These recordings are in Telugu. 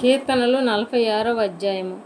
కీర్తనలు నలభై ఆరవ అధ్యాయము.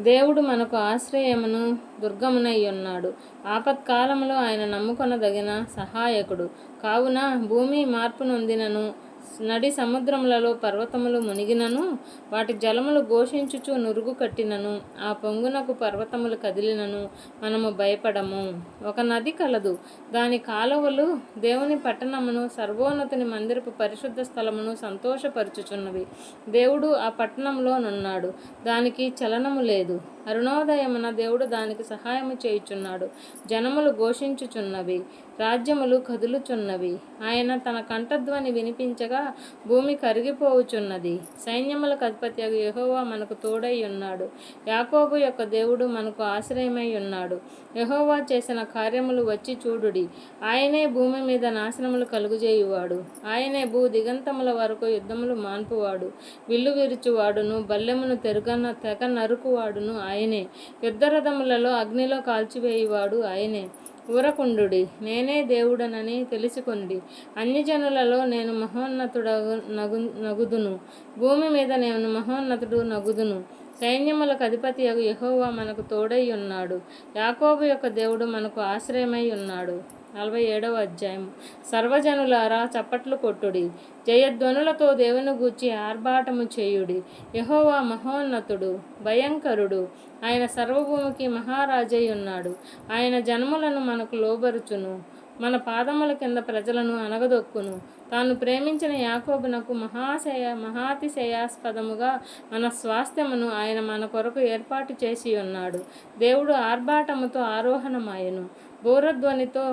దేవుడు మనకు ఆశ్రయమును దుర్గమునై ఉన్నాడు. ఆపత్కాలములో ఆయన నమ్ముకొనదగిన సహాయకుడు. కావున భూమి మార్పు నొందినను. నడి సముద్రములలో పర్వతములు మునిగినను వాటి జలములు ఘోషించుచు నురుగు కట్టినను ఆ పొంగునకు పర్వతములు కదిలినను మనము భయపడము. ఒక నది కలదు దాని కాలువలు దేవుని పట్టణమును సర్వోన్నతుని మందిరపు పరిశుద్ధ స్థలమును సంతోషపరుచుచున్నవి. దేవుడు ఆ పట్టణంలో నున్నాడు దానికి చలనము లేదు. అరుణోదయమున దేవుడు దానికి సహాయము చేయుచున్నాడు. జనములు ఘోషించుచున్నవి రాజ్యములు కదులుచున్నవి. ఆయన తన కంఠధ్వని వినిపించగా భూమి కరిగిపోవుచున్నది. సైన్యములకు అధిపతి యహోవా మనకు తోడై ఉన్నాడు యాకోబు యొక్క దేవుడు మనకు ఆశ్రయమై ఉన్నాడు యహోవా చేసిన కార్యములు వచ్చి చూడుడి. ఆయనే భూమి మీద నాశనములు కలుగుజేయువాడు. ఆయనే భూ దిగంతముల వరకు యుద్ధములు మాన్పువాడు. విల్లు విరుచువాడును బల్లెమును తెరుగన తెగ నరుకువాడును ఆయన ఆయనే. యుద్ధరథములలో అగ్నిలో కాల్చివేయువాడు ఆయనే. ఊరకుండుడి నేనే దేవుడనని తెలుసుకుండి అన్యజనులలో నేను మహోన్నతుడగు నగు నగుదును. భూమి మీద నేను మహోన్నతుడు నగుదును. సైన్యములకు అధిపతి యహోవా మనకు తోడై ఉన్నాడు. యాకోబు యొక్క దేవుడు మనకు ఆశ్రయమై ఉన్నాడు. నలభై ఏడవ అధ్యాయం. సర్వజనులారా చప్పట్లు కొట్టుడి. జయధ్వనులతో దేవుని గూర్చి ఆర్భాటము చేయుడి. యహోవా మహోన్నతుడు భయంకరుడు. ఆయన సర్వభూమికి మహారాజై ఉన్నాడు. ఆయన జన్ములను మనకు లోబరుచును. మన పాదముల కింద ప్రజలను అనగదొక్కును తాను ప్రేమించిన యాకోబునకు మహాశయ మహాతిశయాస్పదముగా మన స్వాస్థ్యమును ఆయన మన కొరకు ఏర్పాటు చేసి ఉన్నాడు దేవుడు ఆర్భాటముతో ఆరోహణమాయను. బోరధ్వనితో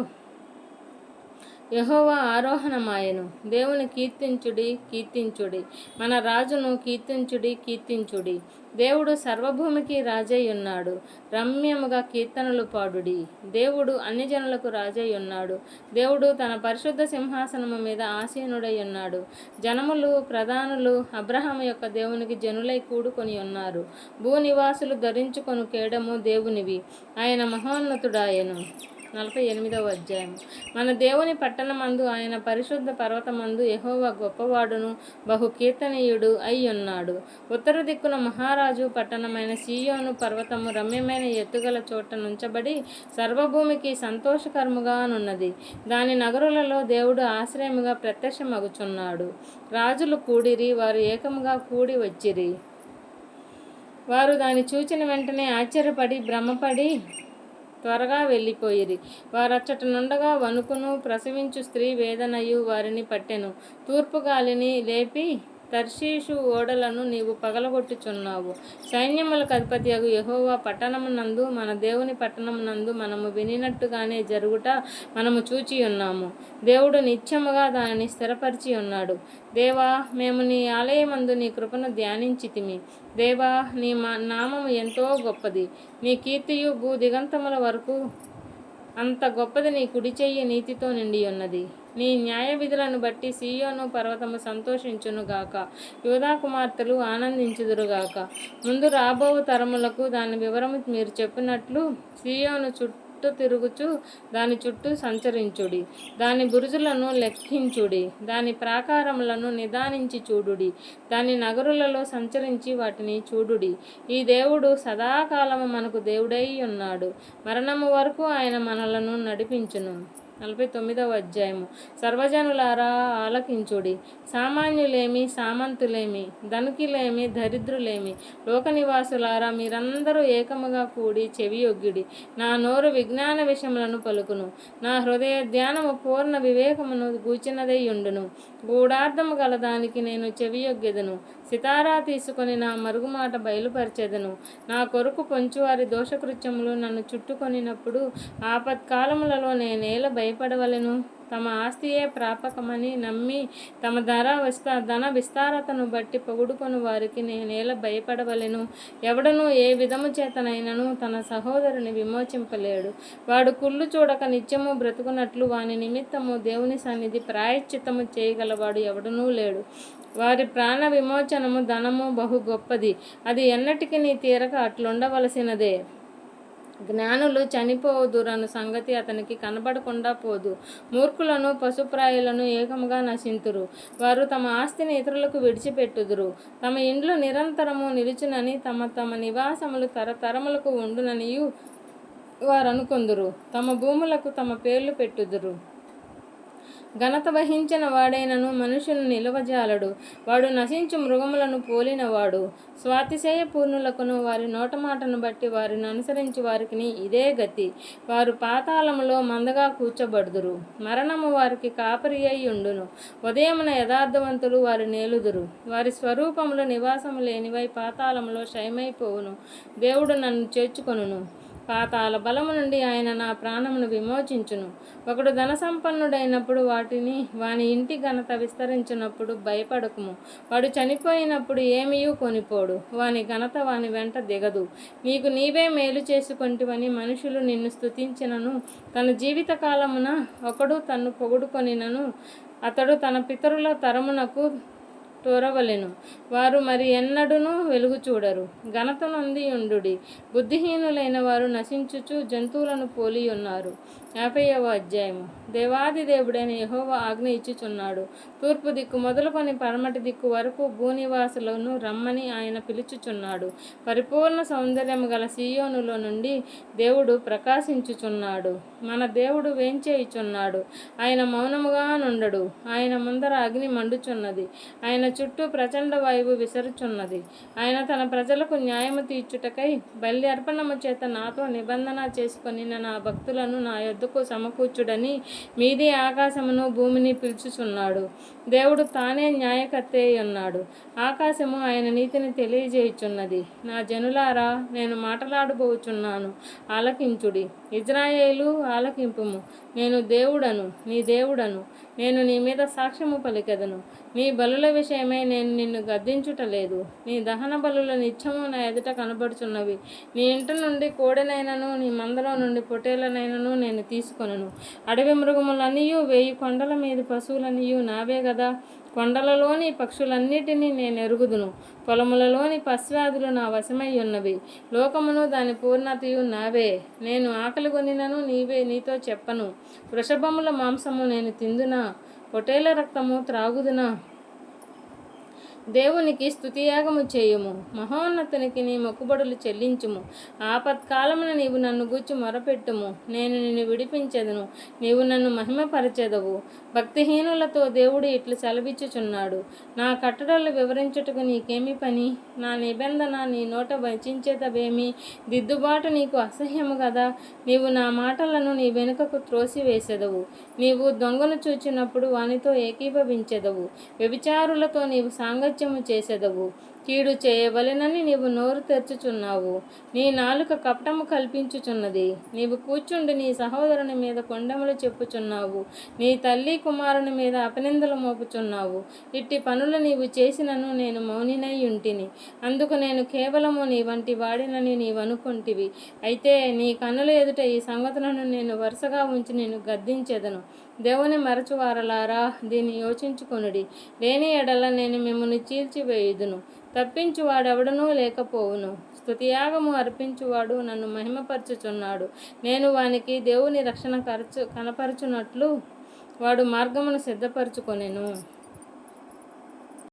యహోవా ఆరోహణమాయను. దేవుని కీర్తించుడి కీర్తించుడి. మన రాజును కీర్తించుడి కీర్తించుడి. దేవుడు సర్వభూమికి రాజై ఉన్నాడు రమ్యముగా కీర్తనలు పాడుడి. దేవుడు అన్యజనులకు రాజై ఉన్నాడు దేవుడు తన పరిశుద్ధ సింహాసనము మీద ఆసీనుడై ఉన్నాడు జనములు ప్రధానులు అబ్రహాము యొక్క దేవునికి జనులై కూడుకొని ఉన్నారు. భూనివాసులు ధరించుకొను కేడము దేవునివి. ఆయన మహోన్నతుడాయను. నలభై ఎనిమిదవ అధ్యాయం. మన దేవుని పట్టణమందు ఆయన పరిశుద్ధ పర్వతమందు యహోవా గొప్పవాడును బహు కీర్తనీయుడు అయి ఉన్నాడు ఉత్తర దిక్కున మహారాజు పట్టణమైన సీయోను పర్వతము రమ్యమైన ఎత్తుగల చోట నుంచబడి సర్వభూమికి సంతోషకరముగానున్నది. దాని నగరులలో దేవుడు ఆశ్రయముగా ప్రత్యక్షమగుచున్నాడు. రాజులు కూడిరి వారు ఏకముగా కూడి వచ్చిరి. వారు దాన్ని చూచిన వెంటనే ఆశ్చర్యపడి భ్రమపడి త్వరగా వెళ్ళిపోయిరి వారచ్చట నుండగా వణుకును ప్రసవించు స్త్రీ వేదనయు వారిని పట్టెను. తూర్పు గాలిని లేపి తర్షీషు ఓడలను నీవు పగలగొట్టుచున్నావు. సైన్యములకు అధిపతి అగు యహోవా పట్టణమునందు మన దేవుని పట్టణమునందు మనము వినినట్టుగానే జరుగుట మనము చూచి ఉన్నాము దేవుడు నిత్యముగా దానిని స్థిరపరిచి ఉన్నాడు దేవా మేము నీ ఆలయమందు నీ కృపను ధ్యానించితిమి. దేవా నీ మా నామము ఎంతో గొప్పది. నీ కీర్తియు భూ దిగంతముల వరకు అంత గొప్పది నీ కుడి చెయ్యి నీతితో నిండి ఉన్నది నీ న్యాయ విధులను బట్టి సీయోను పర్వతము సంతోషించునుగాక. యోధా కుమార్తెలు ఆనందించుదురుగాక. ముందు రాబో తరములకు దాని వివరము మీరు చెప్పినట్లు సీయోను చుట్టూ తిరుగుచు దాని చుట్టూ సంచరించుడి. దాని బురుజులను లెక్కించుడి. దాని ప్రాకారములను నిదానించి చూడుడి. దాని నగరులలో సంచరించి వాటిని చూడుడి. ఈ దేవుడు సదాకాలము మనకు దేవుడై ఉన్నాడు. మరణము వరకు ఆయన మనలను నడిపించును. నలభై తొమ్మిదవ అధ్యాయము. సర్వజనులారా ఆలకించుడి. సామాన్యులేమి సామంతులేమి ధనుకిలేమి దరిద్రులేమి లోక నివాసులారా మీరందరూ ఏకముగా కూడి చెవియొగ్గిడి నా నోరు విజ్ఞాన విషయములను పలుకును. నా హృదయ ధ్యానము పూర్ణ వివేకమును గూచినదైయుండును గూఢార్థము గల దానికి నేను చెవియొగ్గెదను సితారా తీసుకొని నా మరుగుమాట బయలుపరిచెదను. నా కొరకు పొంచువారి దోషకృత్యములు నన్ను చుట్టుకొనినప్పుడు ఆపత్కాలములలో నేనేల భయపడవలెను. తమ ఆస్తియే ప్రాపకమని నమ్మి తమ ధర విస్తా ధన విస్తారతను బట్టి పొగుడుకొని వారికి నేనేల భయపడవలెను. ఎవడను ఏ విధము చేతనైనను తన సహోదరుని విమోచింపలేడు. వాడు కుళ్ళు చూడక నిత్యము బ్రతుకున్నట్లు వాని నిమిత్తము దేవుని సన్నిధి ప్రాయశ్చిత్తము చేయగలవాడు ఎవడనూ లేడు. వారి ప్రాణ విమోచనము ధనము బహు గొప్పది. అది ఎన్నటికీ నీ తీరక అట్లుండవలసినదే. జ్ఞానులు చనిపోదురను సంగతి అతనికి కనబడకుండా పోదు. మూర్ఖులను పశుప్రాయులను ఏకముగా నశింతురు. వారు తమ ఆస్తిని ఇతరులకు విడిచిపెట్టుదురు. తమ ఇండ్లు నిరంతరము నిలుచునని తమ తమ నివాసములు తరతరములకు ఉండుననియు వారు అనుకొందురు తమ భూములకు తమ పేర్లు పెట్టుదురు. ఘనత వహించిన వాడైనను మనుషును నిలవజాలడు. వాడు నశించు మృగములను పోలినవాడు. స్వాతిశయ పూర్ణులకును వారి నోటమాటను బట్టి వారిని అనుసరించి వారికి ఇదే గతి. వారు పాతాళములో మందగా కూర్చబడుదురు. మరణము వారికి కాపరి అయి ఉండును. ఉదయమున యథార్థవంతులు వారి నేలుదురు. వారి స్వరూపములు నివాసము లేనివై పాతాళములో క్షయమైపోవును. దేవుడు నన్ను చేర్చుకొనును. పాతాల బలము నుండి ఆయన నా ప్రాణమును విమోచించును. ఒకడు ధన సంపన్నుడైనప్పుడు వాటిని వాని ఇంటి ఘనత విస్తరించినప్పుడు భయపడకుము. వాడు చనిపోయినప్పుడు ఏమీయూ కొనిపోడు. వాని ఘనత వాని వెంట దిగదు. నీకు నీవే మేలు చేసుకొంటివని మనుషులు నిన్ను స్తుతించినను. తన జీవిత కాలమున ఒకడు తన్ను పొగుడుకొనినను. అతడు తన పితరుల తరమునకు తోరవలెను. వారు మరి ఎన్నడూను వెలుగు చూడరు. ఘనత నొంది ఉండు బుద్ధిహీనులైన వారు నశించుచు జంతువులను పోలి ఉన్నారు యాభైవ అధ్యాయము. దేవాది దేవుడైన యహోవ ఆజ్ఞ ఇచ్చుచున్నాడు. తూర్పు దిక్కు మొదలుకొని పరమటి దిక్కు వరకు భూనివాసులను రమ్మని ఆయన పిలుచుచున్నాడు. పరిపూర్ణ సౌందర్యము గల సీయోనులో నుండి దేవుడు ప్రకాశించుచున్నాడు. మన దేవుడు వేంచేయుచున్నాడు ఆయన మౌనముగా నుండడు. ఆయన ముందర అగ్ని మండుచున్నది. ఆయన చుట్టూ ప్రచండ వాయువు విసరుచున్నది. ఆయన తన ప్రజలకు న్యాయము తీర్చుటకై బలి అర్పణము చేత నాతో నిబంధన చేసుకొని నా భక్తులను నా యొద్దకు సమకూర్చుడని మీది ఆకాశమును భూమిని పిలుచుచున్నాడు. దేవుడు తానే న్యాయకర్తే ఉన్నాడు ఆకాశము ఆయన నీతిని తెలియజేయుచున్నది. నా జనులారా నేను మాట్లాడబోచున్నాను. ఆలకించుడి. ఇజ్రాయేలు ఆలకింపుము. నేను దేవుడను నీ దేవుడను. నేను నీ మీద సాక్ష్యము పలికెదను. నీ బలుల విషయమై నేను నిన్ను గద్దించుటలేదు. నీ దహన బలుల నిత్యము నా ఎదుట కనబడుచున్నవి. నీ ఇంట నుండి కోడెనైనను నీ మందలో నుండి పొటేలనైనను నేను తీసుకొనను. అడవి మృగములనియు వేయి కొండల మీద పశువులనియు నావే కదా కొండలలోని పక్షులన్నిటినీ నేను ఎరుగుదును. పొలములలోని పశ్వాదులు నా వశమై ఉన్నవి. లోకమును దాని పూర్ణతయు నావే. నేను ఆకలి కొనినను నీవే నీతో చెప్పను. వృషభముల మాంసము నేను తిందునా? పొటేల రక్తము త్రాగుదునా? దేవునికి స్థుతియాగము చేయుము. మహోన్నతునికి నీ మొక్కుబడులు చెల్లించుము. ఆపత్కాలమున నీవు నన్ను గూర్చి మొరపెట్టుము. నేను నిన్ను విడిపించెదను. నీవు నన్ను మహిమపరచెదవు. భక్తిహీనులతో దేవుడు ఇట్లు సెలవిచ్చుచున్నాడు. నా కట్టడలు వివరించుటకు నీకేమి పని? నా నిబంధన నీ నోట వచించేదవేమి? దిద్దుబాటు నీకు అసహ్యము కదా నీవు నా మాటలను నీ వెనుకకు త్రోసివేసెదవు. నీవు దొంగను చూచినప్పుడు వానితో ఏకీభవించెదవు. వ్యభిచారులతో నీవు సాంగ సాంగత్యము చేసెదవు. కీడు చేయవలెనని నీవు నోరు తెరుచుచున్నావు. నీ నాలుక కపటము కల్పించుచున్నది. నీవు కూర్చుండి నీ సహోదరుని మీద కొండములు చెప్పుచున్నావు. నీ తల్లి కుమారుని మీద అపనిందలు మోపుచున్నావు. ఇట్టి పనులు నీవు చేసినను నేను మౌనినై ఉంటిని. అందుకు నేను కేవలము నీ వంటి వాడినని నీవనుకుంటివి అయితే నీ కన్నుల ఎదుట ఈ సంగతులను నేను వరుసగా ఉంచి నేను గద్దించెదను. దేవుని మరచువారలారా దీన్ని యోచించుకొనుడి. లేని ఎడల నేను మిమ్మల్ని చీల్చివేయుదును. తప్పించువాడెవడనూ లేకపోవును. స్తుతియాగము అర్పించువాడు నన్ను మహిమపరచుచున్నాడు. నేను వానికి దేవుని రక్షణ కరచు కనపరచునట్లు వాడు మార్గమును సిద్ధపరచుకొనెను.